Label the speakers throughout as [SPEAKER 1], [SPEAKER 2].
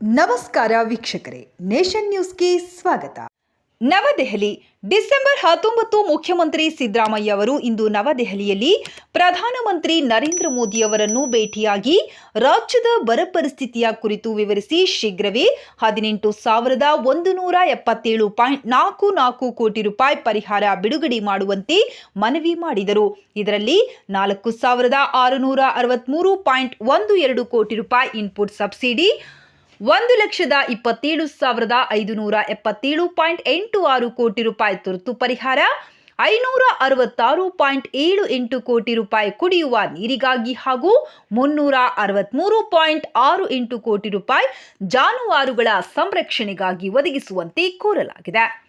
[SPEAKER 1] ನಮಸ್ಕಾರ ವೀಕ್ಷಕರೇ, ನೇಷನ್ ನ್ಯೂಸ್ಗೆ ಸ್ವಾಗತ. ನವದೆಹಲಿ, ಡಿಸೆಂಬರ್ ಹತ್ತೊಂಬತ್ತು ಮುಖ್ಯಮಂತ್ರಿ ಸಿದ್ದರಾಮಯ್ಯ ಅವರು ಇಂದು ನವದೆಹಲಿಯಲ್ಲಿ ಪ್ರಧಾನಮಂತ್ರಿ ನರೇಂದ್ರ ಮೋದಿ ಅವರನ್ನು ಭೇಟಿಯಾಗಿ ರಾಜ್ಯದ ಬರ ಪರಿಸ್ಥಿತಿಯ ಕುರಿತು ವಿವರಿಸಿ ಶೀಘ್ರವೇ ಹದಿನೆಂಟು ಸಾವಿರದ ಒಂದು ನೂರ ಎಪ್ಪತ್ತೇಳು ಪಾಯಿಂಟ್ ನಾಲ್ಕು ನಾಲ್ಕು ಕೋಟಿ ರೂಪಾಯಿ ಪರಿಹಾರ ಬಿಡುಗಡೆ ಮಾಡುವಂತೆ ಮನವಿ ಮಾಡಿದರು. ಇದರಲ್ಲಿ ನಾಲ್ಕು ಸಾವಿರದ ಆರುನೂರ ಅರವತ್ತ್ಮೂರು ಪಾಯಿಂಟ್ ಒಂದು ಎರಡು ಕೋಟಿ ರೂಪಾಯಿ ಇನ್ಪುಟ್ ಸಬ್ಸಿಡಿ ಒಂದು ಲಕ್ಷದ ಇಪ್ಪತ್ತೇಳು ಸಾವಿರದ ಐದುನೂರ ಎಪ್ಪತ್ತೇಳು ಪಾಯಿಂಟ್ ಎಂಟು ಆರು ಕೋಟಿ ರೂಪಾಯಿ ತುರ್ತು ಪರಿಹಾರ, ಐನೂರ ಅರವತ್ತಾರು ಪಾಯಿಂಟ್ ಏಳು ಎಂಟು ಕೋಟಿ ರೂಪಾಯಿ ಕುಡಿಯುವ ನೀರಿಗಾಗಿ ಹಾಗೂ ಮುನ್ನೂರ ಅರವತ್ತ್ಮೂರು ಪಾಯಿಂಟ್ ಆರು ಎಂಟು ಕೋಟಿ ರೂಪಾಯಿ ಜಾನುವಾರುಗಳ ಸಂರಕ್ಷಣೆಗಾಗಿ ಒದಗಿಸುವಂತೆ ಕೋರಲಾಗಿದೆ.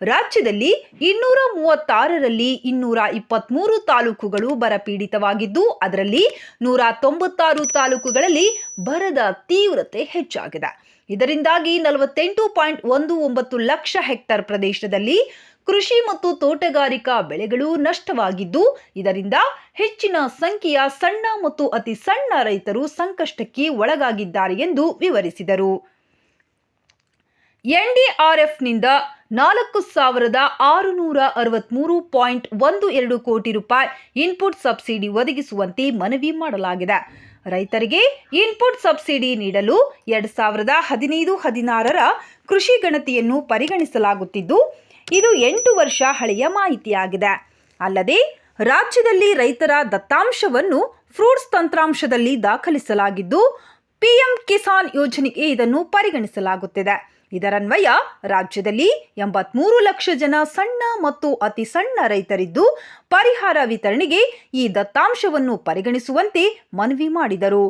[SPEAKER 1] ರಾಜ್ಯದಲ್ಲಿ ಇನ್ನೂರ ಮೂವತ್ತಾರರಲ್ಲಿ ಇನ್ನೂರ ಇಪ್ಪತ್ತ್ಮೂರು ತಾಲೂಕುಗಳು ಬರಪೀಡಿತವಾಗಿದ್ದು, ಅದರಲ್ಲಿ ನೂರ ತೊಂಬತ್ತಾರು ತಾಲೂಕುಗಳಲ್ಲಿ ಬರದ ತೀವ್ರತೆ ಹೆಚ್ಚಾಗಿದೆ. ಇದರಿಂದಾಗಿ ನಲವತ್ತೆಂಟು ಪಾಯಿಂಟ್ ಒಂದು ಒಂಬತ್ತು ಲಕ್ಷ ಹೆಕ್ಟರ್ ಪ್ರದೇಶದಲ್ಲಿ ಕೃಷಿ ಮತ್ತು ತೋಟಗಾರಿಕಾ ಬೆಳೆಗಳು ನಷ್ಟವಾಗಿದ್ದು, ಇದರಿಂದ ಹೆಚ್ಚಿನ ಸಂಖ್ಯೆಯ ಸಣ್ಣ ಮತ್ತು ಅತಿ ಸಣ್ಣ ರೈತರು ಸಂಕಷ್ಟಕ್ಕೆ ಒಳಗಾಗಿದ್ದಾರೆ ಎಂದು ವಿವರಿಸಿದರು. ಎನ್ಡಿಆರ್ಎಫ್ನಿಂದ ನಾಲ್ಕು ಸಾವಿರದ ಆರುನೂರ ಅರವತ್ತ್ಮೂರು ಪಾಯಿಂಟ್ ಒಂದು ಎರಡು ಕೋಟಿ ರೂಪಾಯಿ ಇನ್ಪುಟ್ ಸಬ್ಸಿಡಿ ಒದಗಿಸುವಂತೆ ಮನವಿ ಮಾಡಲಾಗಿದೆ. ರೈತರಿಗೆ ಇನ್ಪುಟ್ ಸಬ್ಸಿಡಿ ನೀಡಲು ಎರಡು ಸಾವಿರದ ಹದಿನೈದು ಹದಿನಾರರ ಕೃಷಿ ಗಣತಿಯನ್ನು ಪರಿಗಣಿಸಲಾಗುತ್ತಿದ್ದು, ಇದು ಎಂಟು ವರ್ಷ ಹಳೆಯ ಮಾಹಿತಿಯಾಗಿದೆ. ಅಲ್ಲದೆ, ರಾಜ್ಯದಲ್ಲಿ ರೈತರ ದತ್ತಾಂಶವನ್ನು ಫ್ರೂಟ್ಸ್ ತಂತ್ರಾಂಶದಲ್ಲಿ ದಾಖಲಿಸಲಾಗಿದ್ದು, ಪಿಎಂ ಕಿಸಾನ್ ಯೋಜನೆಗೆ ಇದನ್ನು ಪರಿಗಣಿಸಲಾಗುತ್ತಿದೆ. ಇದರನ್ವಯ ರಾಜ್ಯದಲ್ಲಿ ಎಂಬತ್ಮೂರು ಲಕ್ಷ ಜನ ಸಣ್ಣ ಮತ್ತು ಅತಿ ಸಣ್ಣ ರೈತರಿದ್ದು ಪರಿಹಾರ ವಿತರಣೆಗೆ ಈ ದತ್ತಾಂಶವನ್ನು ಪರಿಗಣಿಸುವಂತೆ ಮನವಿ ಮಾಡಿದರು.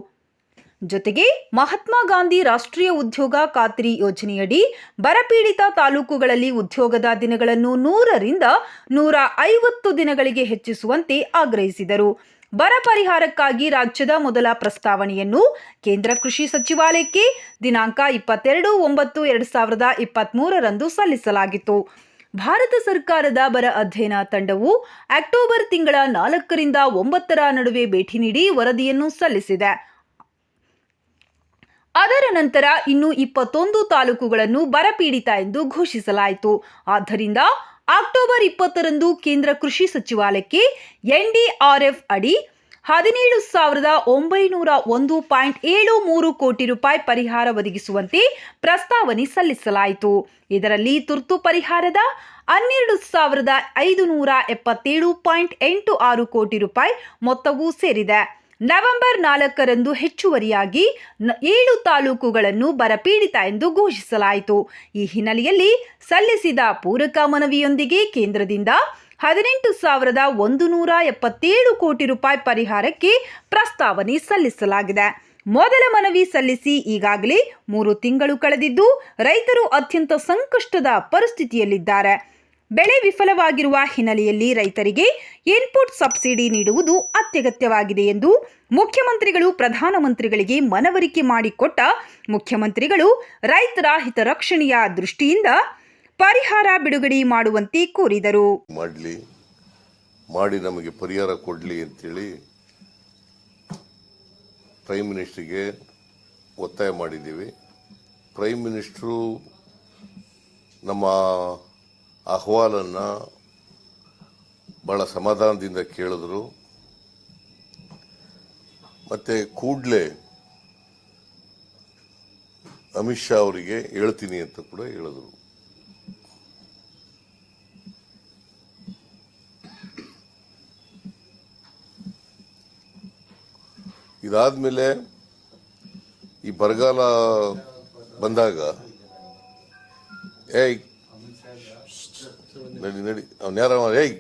[SPEAKER 1] ಜೊತೆಗೆ ಮಹಾತ್ಮ ಗಾಂಧಿ ರಾಷ್ಟ್ರೀಯ ಉದ್ಯೋಗ ಖಾತ್ರಿ ಯೋಜನೆಯಡಿ ಬರಪೀಡಿತ ತಾಲೂಕುಗಳಲ್ಲಿ ಉದ್ಯೋಗದ ದಿನಗಳನ್ನು ನೂರರಿಂದ ನೂರ ಐವತ್ತು ದಿನಗಳಿಗೆ ಹೆಚ್ಚಿಸುವಂತೆ ಆಗ್ರಹಿಸಿದರು. ಬರ ಪರಿಹಾರಕ್ಕಾಗಿ ರಾಜ್ಯದ ಮೊದಲ ಪ್ರಸ್ತಾವನೆಯನ್ನು ಕೇಂದ್ರ ಕೃಷಿ ಸಚಿವಾಲಯಕ್ಕೆ ದಿನಾಂಕ ಇಪ್ಪತ್ತೆರಡು ಒಂಬತ್ತು ಎರಡು ಸಾವಿರದ ಇಪ್ಪತ್ತ್ಮೂರರಂದು ಸಲ್ಲಿಸಲಾಗಿತ್ತು. ಭಾರತ ಸರ್ಕಾರದ ಬರ ಅಧ್ಯಯನ ತಂಡವು ಅಕ್ಟೋಬರ್ ತಿಂಗಳ ನಾಲ್ಕರಿಂದ ಒಂಬತ್ತರ ನಡುವೆ ಭೇಟಿ ನೀಡಿ ವರದಿಯನ್ನು ಸಲ್ಲಿಸಿದೆ. ಅದರ ನಂತರ ಇನ್ನು ಇಪ್ಪತ್ತೊಂದು ತಾಲೂಕುಗಳನ್ನು ಬರಪೀಡಿತ ಎಂದು ಘೋಷಿಸಲಾಯಿತು. ಆದ್ದರಿಂದ ಅಕ್ಟೋಬರ್ ಇಪ್ಪತ್ತರಂದು ಕೇಂದ್ರ ಕೃಷಿ ಸಚಿವಾಲಯಕ್ಕೆ ಎನ್ಡಿಆರ್ಎಫ್ ಅಡಿ ಹದಿನೇಳು ಸಾವಿರದ ಒಂಬೈನೂರ ಒಂದು ಪಾಯಿಂಟ್ ಏಳು ಮೂರು ಕೋಟಿ ರೂಪಾಯಿ ಪರಿಹಾರ ಒದಗಿಸುವಂತೆ ಪ್ರಸ್ತಾವನೆ ಸಲ್ಲಿಸಲಾಯಿತು. ಇದರಲ್ಲಿ ತುರ್ತು ಪರಿಹಾರದ ಹನ್ನೆರಡು ಸಾವಿರದ ಐದು ನೂರ ಎಪ್ಪತ್ತೇಳು ಪಾಯಿಂಟ್ ಎಂಟು ಆರು ಕೋಟಿ ರೂಪಾಯಿ ಮೊತ್ತವೂ ಸೇರಿದೆ. ನವೆಂಬರ್ ನಾಲ್ಕರಂದು ಹೆಚ್ಚುವರಿಯಾಗಿ ಏಳು ತಾಲೂಕುಗಳನ್ನು ಬರಪೀಡಿತ ಎಂದು ಘೋಷಿಸಲಾಯಿತು. ಈ ಹಿನ್ನೆಲೆಯಲ್ಲಿ ಸಲ್ಲಿಸಿದ ಪೂರಕ ಮನವಿಯೊಂದಿಗೆ ಕೇಂದ್ರದಿಂದ ಹದಿನೆಂಟು ಸಾವಿರದ ಒಂದು ನೂರ ಎಪ್ಪತ್ತೇಳು ಕೋಟಿ ರೂಪಾಯಿ ಪರಿಹಾರಕ್ಕೆ ಪ್ರಸ್ತಾವನೆ ಸಲ್ಲಿಸಲಾಗಿದೆ. ಮೊದಲ ಮನವಿ ಸಲ್ಲಿಸಿ ಈಗಾಗಲೇ ಮೂರು ತಿಂಗಳು ಕಳೆದಿದ್ದು, ರೈತರು ಅತ್ಯಂತ ಸಂಕಷ್ಟದ ಪರಿಸ್ಥಿತಿಯಲ್ಲಿದ್ದಾರೆ. ಬೆಳೆ ವಿಫಲವಾಗಿರುವ ಹಿನ್ನೆಲೆಯಲ್ಲಿ ರೈತರಿಗೆ ಇನ್ಪುಟ್ ಸಬ್ಸಿಡಿ ನೀಡುವುದು ಅತ್ಯಗತ್ಯವಾಗಿದೆ ಎಂದು ಮುಖ್ಯಮಂತ್ರಿಗಳು, ಪ್ರಧಾನಮಂತ್ರಿಗಳಿಗೆ ಮನವರಿಕೆ ಮಾಡಿಕೊಟ್ಟ ಮುಖ್ಯಮಂತ್ರಿಗಳು ರೈತರ ಹಿತರಕ್ಷಣೆಯ ದೃಷ್ಟಿಯಿಂದ ಪರಿಹಾರ ಬಿಡುಗಡೆ ಮಾಡುವಂತೆ ಕೋರಿದರು.
[SPEAKER 2] ಮಾಡಲಿ, ಮಾಡಿ ನಮಗೆ ಪರಿಹಾರ ಕೊಡಲಿ ಅಂತೇಳಿ ಪ್ರೈಮ್ ಮಿನಿಸ್ಟ್ರಿಗೆ ಒತ್ತಾಯ ಮಾಡಿದ್ದೀವಿ. ಪ್ರೈಮ್ ಮಿನಿಸ್ಟ್ರು ನಮ್ಮ ಅಹವಾಲನ್ನು ಭಾಳ ಸಮಾಧಾನದಿಂದ ಕೇಳಿದ್ರು. ಮತ್ತು ಕೂಡಲೇ ಅಮಿತ್ ಶಾ ಅವರಿಗೆ ಹೇಳ್ತೀನಿ ಅಂತ ಕೂಡ ಹೇಳಿದ್ರು. ಇದಾದ್ಮೇಲೆ ಈ ಬರಗಾಲ ಬಂದಾಗ, ಏಯ್ ನಡಿ ನಡಿ. ಅವ್ನ ಯಾರ ಏಯ್!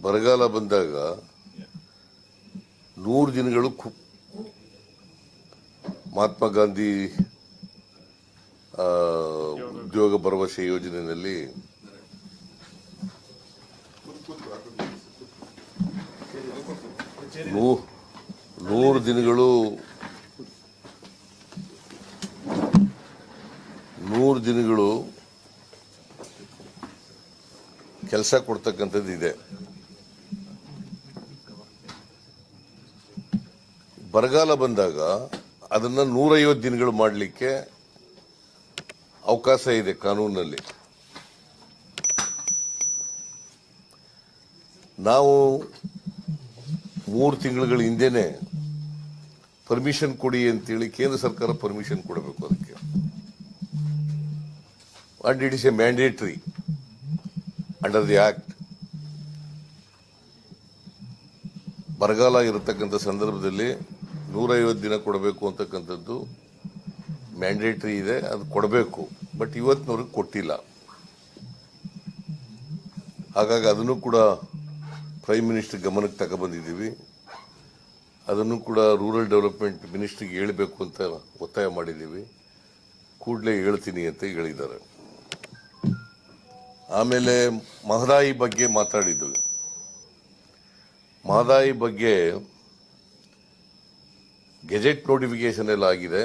[SPEAKER 2] ಬರಗಾಲ ಬಂದಾಗ ನೂರು ದಿನಗಳು ಮಹಾತ್ಮ ಗಾಂಧಿ ಉದ್ಯೋಗ ಭರವಸೆ ಯೋಜನೆಯಲ್ಲಿ ನೂರು ದಿನಗಳು ನೂರು ದಿನಗಳು ಕೆಲಸ ಕೊಡ್ತಕ್ಕಂಥದ್ದು ಇದೆ. ಬರಗಾಲ ಬಂದಾಗ ಅದನ್ನು ನೂರೈವತ್ತು ದಿನಗಳು ಮಾಡಲಿಕ್ಕೆ ಅವಕಾಶ ಇದೆ ಕಾನೂನಿನಲ್ಲಿ. ನಾವು ಮೂರು ತಿಂಗಳುಗಳ ಹಿಂದೆನೆ ಪರ್ಮಿಷನ್ ಕೊಡಿ ಅಂತೇಳಿ ಕೇಂದ್ರ ಸರ್ಕಾರ ಪರ್ಮಿಷನ್ ಕೊಡಬೇಕು ಅದಕ್ಕೆ. And it is a mandatory. Under the Act. ಬರಗಾಲ ಇರತಕ್ಕಂಥ ಸಂದರ್ಭದಲ್ಲಿ ನೂರೈವತ್ತು ದಿನ ಕೊಡಬೇಕು ಅಂತಕ್ಕಂಥದ್ದು ಮ್ಯಾಂಡೇಟರಿ ಇದೆ, ಅದು ಕೊಡಬೇಕು. ಬಟ್ ಇವತ್ತಿನವ್ರಿಗೆ ಕೊಟ್ಟಿಲ್ಲ. ಹಾಗಾಗಿ ಅದನ್ನು ಕೂಡ ಪ್ರೈಮ್ ಮಿನಿಸ್ಟರ್ ಗಮನಕ್ಕೆ ತಗೊಬಂದಿದ್ದೀವಿ. ಅದನ್ನು ಕೂಡ ರೂರಲ್ ಡೆವಲಪ್ಮೆಂಟ್ ಮಿನಿಸ್ಟ್ರಿಗೆ ಹೇಳಬೇಕು ಅಂತ ಒತ್ತಾಯ ಮಾಡಿದ್ದೀವಿ. ಕೂಡಲೇ ಹೇಳ್ತೀನಿ ಅಂತ ಹೇಳಿದ್ದಾರೆ. ಆಮೇಲೆ ಮಹದಾಯಿ ಬಗ್ಗೆ ಮಾತಾಡಿದ್ವಿ. ಮಹದಾಯಿ ಬಗ್ಗೆ ಗೆಜೆಟ್ ನೋಟಿಫಿಕೇಶನ್ ಎಲ್ಲ ಆಗಿದೆ.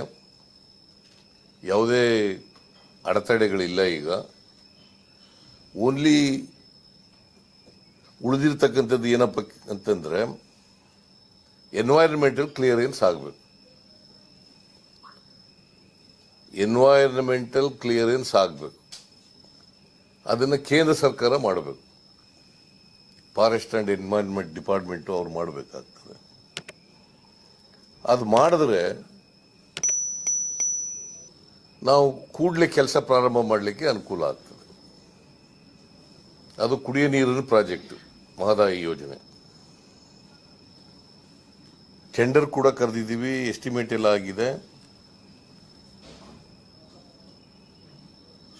[SPEAKER 2] ಯಾವುದೇ ಅಡೆತಡೆಗಳಿಲ್ಲ ಈಗ. ಓನ್ಲಿ ಉಳಿದಿರ್ತಕ್ಕಂಥದ್ದು ಏನಪ್ಪ ಅಂತಂದರೆ ಎನ್ವೈರನ್ಮೆಂಟಲ್ ಕ್ಲಿಯರೆನ್ಸ್ ಆಗಬೇಕು. ಎನ್ವೈರನ್ಮೆಂಟಲ್ ಕ್ಲಿಯರೆನ್ಸ್ ಆಗಬೇಕು. ಅದನ್ನು ಕೇಂದ್ರ ಸರ್ಕಾರ ಮಾಡಬೇಕು. ಫಾರೆಸ್ಟ್ ಆ್ಯಂಡ್ ಎನ್ವೈರನ್ಮೆಂಟ್ ಡಿಪಾರ್ಟ್ಮೆಂಟು ಅವ್ರು ಮಾಡಬೇಕಾಗ್ತದೆ. ಅದು ಮಾಡಿದ್ರೆ ನಾವು ಕೂಡಲೇ ಕೆಲಸ ಪ್ರಾರಂಭ ಮಾಡಲಿಕ್ಕೆ ಅನುಕೂಲ ಆಗ್ತದೆ. ಅದು ಕುಡಿಯ ನೀರಿನ ಪ್ರಾಜೆಕ್ಟ್, ಮಹದಾಯಿ ಯೋಜನೆ. ಟೆಂಡರ್ ಕೂಡ ಕರೆದಿದ್ದೀವಿ ಎಸ್ಟಿಮೇಟ್ ಎಲ್ಲ ಆಗಿದೆ.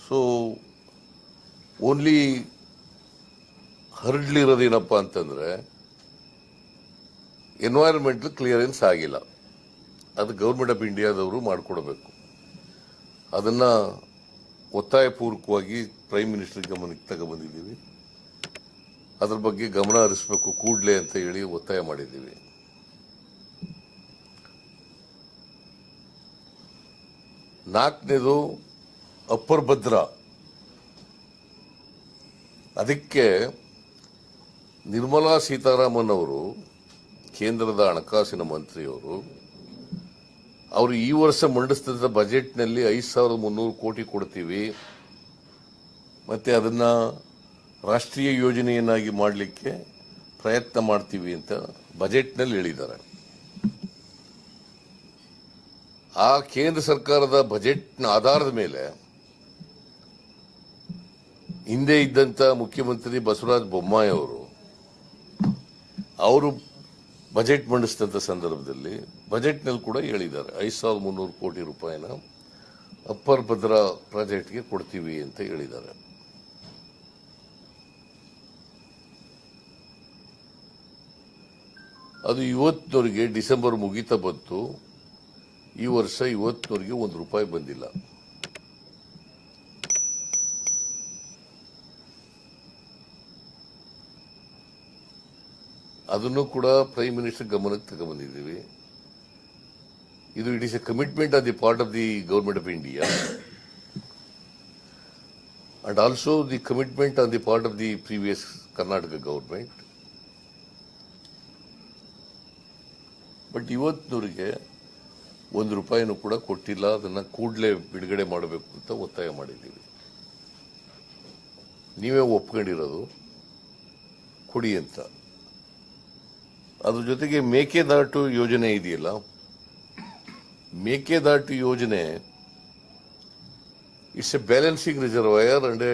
[SPEAKER 2] ಸೊ ಓನ್ಲಿ ಹರಡ್ಲಿರೋದೇನಪ್ಪ ಅಂತಂದ್ರೆ ಎನ್ವೈರನ್ಮೆಂಟಲ್ ಕ್ಲಿಯರೆನ್ಸ್ ಆಗಿಲ್ಲ. ಅದು ಗೌರ್ಮೆಂಟ್ ಆಫ್ ಇಂಡಿಯಾದವರು ಮಾಡಿಕೊಡ್ಬೇಕು. ಅದನ್ನ ಒತ್ತಾಯಪೂರ್ವಕವಾಗಿ ಪ್ರೈಮ್ ಮಿನಿಸ್ಟರ್ ಗಮನಕ್ಕೆ ತಗೊಬಂದಿದ್ದೀವಿ. ಅದ್ರ ಬಗ್ಗೆ ಗಮನ ಹರಿಸಬೇಕು ಕೂಡಲೇ ಅಂತ ಹೇಳಿ ಒತ್ತಾಯ ಮಾಡಿದ್ದೀವಿ. ನಾಲ್ಕನೇದು ಅಪ್ಪರ್ ಭದ್ರಾ. ಅದಕ್ಕೆ ನಿರ್ಮಲಾ ಸೀತಾರಾಮನ್ ಅವರು ಕೇಂದ್ರದ ಹಣಕಾಸಿನ ಮಂತ್ರಿಯವರು, ಅವರು ಈ ವರ್ಷ ಮಂಡಿಸ್ತಿದ್ದ ಬಜೆಟ್ನಲ್ಲಿ ಐದು ಸಾವಿರದ ಮುನ್ನೂರು ಕೋಟಿ ಕೊಡ್ತೀವಿ, ಮತ್ತೆ ಅದನ್ನ ರಾಷ್ಟ್ರೀಯ ಯೋಜನೆಯನ್ನಾಗಿ ಮಾಡಲಿಕ್ಕೆ ಪ್ರಯತ್ನ ಮಾಡ್ತೀವಿ ಅಂತ ಬಜೆಟ್ನಲ್ಲಿ ಹೇಳಿದ್ದಾರೆ. ಆ ಕೇಂದ್ರ ಸರ್ಕಾರದ ಬಜೆಟ್ನ ಆಧಾರದ ಮೇಲೆ ಹಿಂದೆ ಇದ್ದಂತ ಮುಖ್ಯಮಂತ್ರಿ ಬಸವರಾಜ ಬೊಮ್ಮಾಯಿ ಅವರು ಅವರು ಬಜೆಟ್ ಮಂಡಿಸಿದಂಥ ಸಂದರ್ಭದಲ್ಲಿ ಬಜೆಟ್ನಲ್ಲಿ ಕೂಡ ಹೇಳಿದ್ದಾರೆ, ಐದು ಸಾವಿರದ ಮುನ್ನೂರು ಕೋಟಿ ರೂಪಾಯಿನ ಅಪ್ಪರ್ ಭದ್ರಾ ಪ್ರಾಜೆಕ್ಟ್ಗೆ ಕೊಡ್ತೀವಿ ಅಂತ ಹೇಳಿದ್ದಾರೆ. ಅದು ಇವತ್ತಿನವರೆಗೆ ಡಿಸೆಂಬರ್ ಮುಗಿತಾ ಬಂತು, ಈ ವರ್ಷ ಇವತ್ತಿನವರೆಗೆ ಒಂದು ರೂಪಾಯಿ ಬಂದಿಲ್ಲ. ಅದನ್ನು ಕೂಡ ಪ್ರೈಮ್ ಮಿನಿಸ್ಟರ್ ಗಮನಕ್ಕೆ ತಗೊಂಡ್ಬಂದಿದ್ದೀವಿ ಇದು it is a commitment on the part of the government of India. And also the commitment on the part of the previous Karnataka government but ಇವತ್ತಿನವರಿಗೆ ಒಂದು ರೂಪಾಯಿನೂ ಕೂಡ ಕೊಟ್ಟಿಲ್ಲ. ಅದನ್ನು ಕೂಡಲೇ ಬಿಡುಗಡೆ ಮಾಡಬೇಕು ಅಂತ ಒತ್ತಾಯ ಮಾಡಿದ್ದೀವಿ. ನೀವೇ ಒಪ್ಕೊಂಡಿರೋದು. ಕೊಡಿ ಅಂತ. ಅದ್ರ ಜೊತೆಗೆ ಮೇಕೆದಾಟು ಯೋಜನೆ ಇದೆಯಲ್ಲ? ಮೇಕೆದಾಟು ಯೋಜನೆ it's a balancing reservoir and a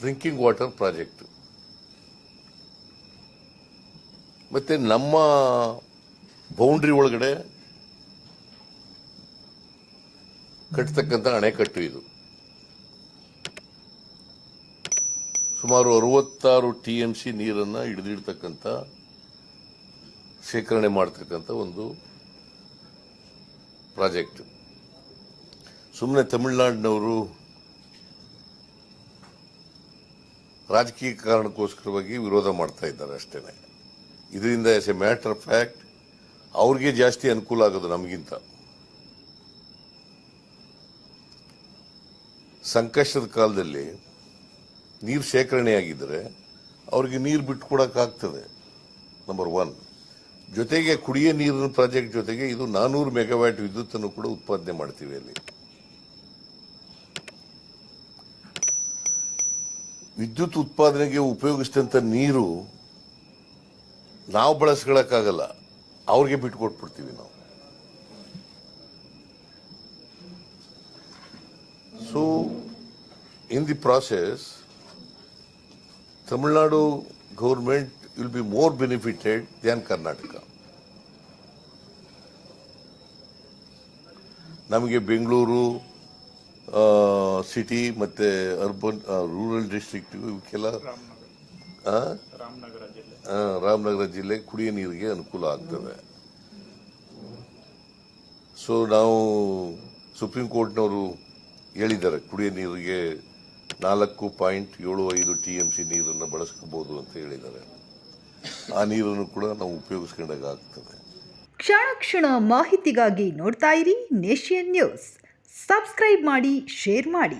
[SPEAKER 2] drinking water project ಮತ್ತೆ ನಮ್ಮ ಬೌಂಡ್ರಿ ಒಳಗಡೆ ಕಟ್ಟತಕ್ಕಂಥ ಅಣೆಕಟ್ಟು ಇದು. ಸುಮಾರು ಅರವತ್ತಾರು ಟಿ ಎಂ ಸಿ ನೀರನ್ನು ಹಿಡಿದಿಡ್ತಕ್ಕಂಥ ಶೇಖರಣೆ ಮಾಡತಕ್ಕಂಥ ಒಂದು ಪ್ರಾಜೆಕ್ಟ್. ಸುಮ್ಮನೆ ತಮಿಳುನಾಡಿನವರು ರಾಜಕೀಯ ಕಾರಣಕ್ಕೋಸ್ಕರವಾಗಿ ವಿರೋಧ ಮಾಡ್ತಾ ಇದ್ದಾರೆ ಅಷ್ಟೇ ಇದರಿಂದ as a matter of fact ಅವ್ರಿಗೆ ಜಾಸ್ತಿ ಅನುಕೂಲ ಆಗೋದು ನಮಗಿಂತ. ಸಂಕಷ್ಟದ ಕಾಲದಲ್ಲಿ ನೀರು ಶೇಖರಣೆಯಾಗಿದ್ದರೆ ಅವ್ರಿಗೆ ನೀರು ಬಿಟ್ಟುಕೊಡೋಕ್ಕಾಗ್ತದೆ ನಂಬರ್ ಒನ್ ಜೊತೆಗೆ ಕುಡಿಯ ನೀರಿನ ಪ್ರಾಜೆಕ್ಟ್ ಜೊತೆಗೆ ಇದು ನಾನೂರು ಮೆಗಾವ್ಯಾಟ್ ವಿದ್ಯುತ್ ಅನ್ನು ಕೂಡ ಉತ್ಪಾದನೆ ಮಾಡ್ತೀವಿ ಅಲ್ಲಿ. ವಿದ್ಯುತ್ ಉತ್ಪಾದನೆಗೆ ಉಪಯೋಗಿಸಿದಂತ ನೀರು ನಾವು ಬಳಸ್ಕೊಳಕ್ಕಾಗಲ್ಲ, ಅವ್ರಿಗೆ ಬಿಟ್ಕೊಟ್ಬಿಡ್ತೀವಿ ನಾವು. So in the process Tamil Nadu government will be more benefited than Karnataka ನಮಗೆ ಬೆಂಗಳೂರು ಸಿಟಿ ಮತ್ತೆ ಅರ್ಬನ್ ರೂರಲ್ ಡಿಸ್ಟ್ರಿಕ್ಟ್ ಇವಕ್ಕೆಲ್ಲ ರಾಮನಗರ ಜಿಲ್ಲೆ. ಕುಡಿಯ ನೀರಿಗೆ ಅನುಕೂಲ ಆಗ್ತದೆ. ಸೊ ನಾವು ಸುಪ್ರೀಂ ಕೋರ್ಟ್ನವರು ಹೇಳಿದ್ದಾರೆ ಕುಡಿಯ ನೀರಿಗೆ ನಾಲ್ಕು ಪಾಯಿಂಟ್ ಏಳು ಐದು ಟಿ ಎಂ ಸಿ ನೀರನ್ನು ಬಳಸ್ಕೋಬಹುದು ಅಂತ ಹೇಳಿದ್ದಾರೆ. ಆ ನೀರನ್ನು ಕೂಡ ನಾವು ಉಪಯೋಗಿಸ್ಕೊಂಡಾಗ ಆಗ್ತದೆ.
[SPEAKER 1] ಕ್ಷಣ ಕ್ಷಣ ಮಾಹಿತಿಗಾಗಿ ನೋಡ್ತಾ ಇರಿ ನೇಷಿಯನ್ ನ್ಯೂಸ್. ಸಬ್ಸ್ಕ್ರೈಬ್ ಮಾಡಿ, ಶೇರ್ ಮಾಡಿ.